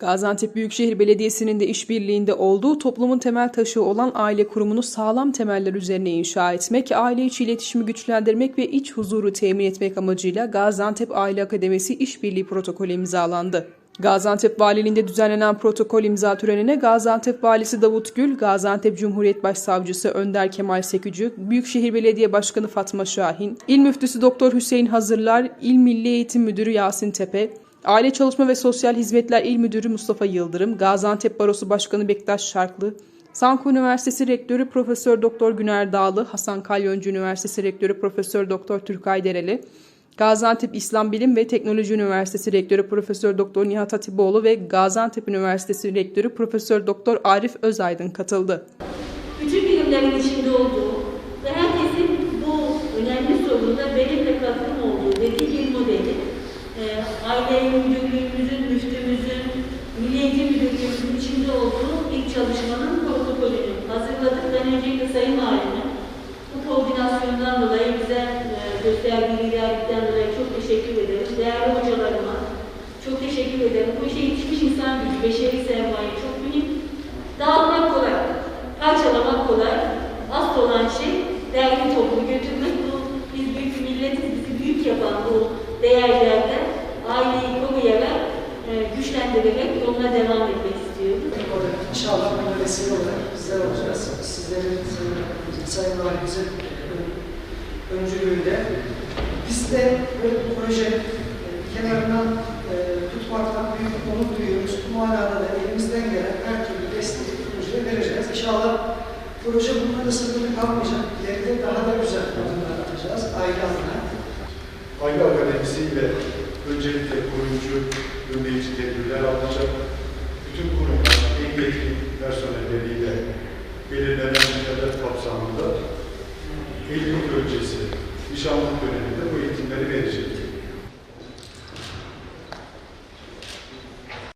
Gaziantep Büyükşehir Belediyesi'nin de işbirliğinde olduğu toplumun temel taşı olan aile kurumunu sağlam temeller üzerine inşa etmek, aile içi iletişimi güçlendirmek ve iç huzuru temin etmek amacıyla Gaziantep Aile Akademisi İşbirliği Protokolü imzalandı. Gaziantep Valiliğinde düzenlenen protokol imza törenine Gaziantep Valisi Davut Gül, Gaziantep Cumhuriyet Başsavcısı Önder Kemal Sekücü, Büyükşehir Belediye Başkanı Fatma Şahin, İl Müftüsü Doktor Hüseyin Hazırlar, İl Milli Eğitim Müdürü Yasin Tepe, Aile Çalışma ve Sosyal Hizmetler İl Müdürü Mustafa Yıldırım, Gaziantep Barosu Başkanı Bektaş Şarklı, Sanko Üniversitesi Rektörü Profesör Doktor Güner Dağlı, Hasan Kalyoncu Üniversitesi Rektörü Profesör Doktor Türkay Dereli, Gaziantep İslam Bilim ve Teknoloji Üniversitesi Rektörü Profesör Doktor Nihat Hatipoğlu ve Gaziantep Üniversitesi Rektörü Profesör Doktor Arif Özaydın katıldı. bütün bilimlerin içinde olduğu ve herkesin bu önemli sorunda benim de katkım olduğu dediği bir modeli e, aile müdürlüğümüzün, müftümüzün, milli müdürlüğümüzün içinde olduğu ilk çalışmanın protokolünü hazırladık. Ben öncelikle Sayın Valim'e bu koordinasyondan dolayı bize e, gösterdiği liderlikten dolayı çok teşekkür ederim. Değerli hocalarıma çok teşekkür ederim. Bu işe yetişmiş insan gücü, beşeri sermaye çok mühim. Dağıtmak kolay, parçalamak kolay. Asıl olan şey dergi toplu götürmek. Bu biz büyük milletiz, bizi büyük yapan bu değerlerden aileyi koruyarak, e, güçlendirerek yoluna devam etmek istiyoruz. İnşallah buna vesile olarak bizler olacağız. Sizlerin, Sayın- Sayın Valimizin e, öncülüğünde biz de böyle bir proje e, kenarından e, tutmaktan büyük onur duyuyoruz. Bu manada da elimizden gelen her türlü desteği projeye vereceğiz. İnşallah proje bununla sınırlı kalmayacak. İleride daha da güzel adımlar atacağız aile adına. Aile öncelikle koruyucu, önleyici tedbirler alınacak. Bütün kurumlar en yetkin personelleriyle belirlenen hedef kapsamında evlilik öncesi, nişanlık dönemi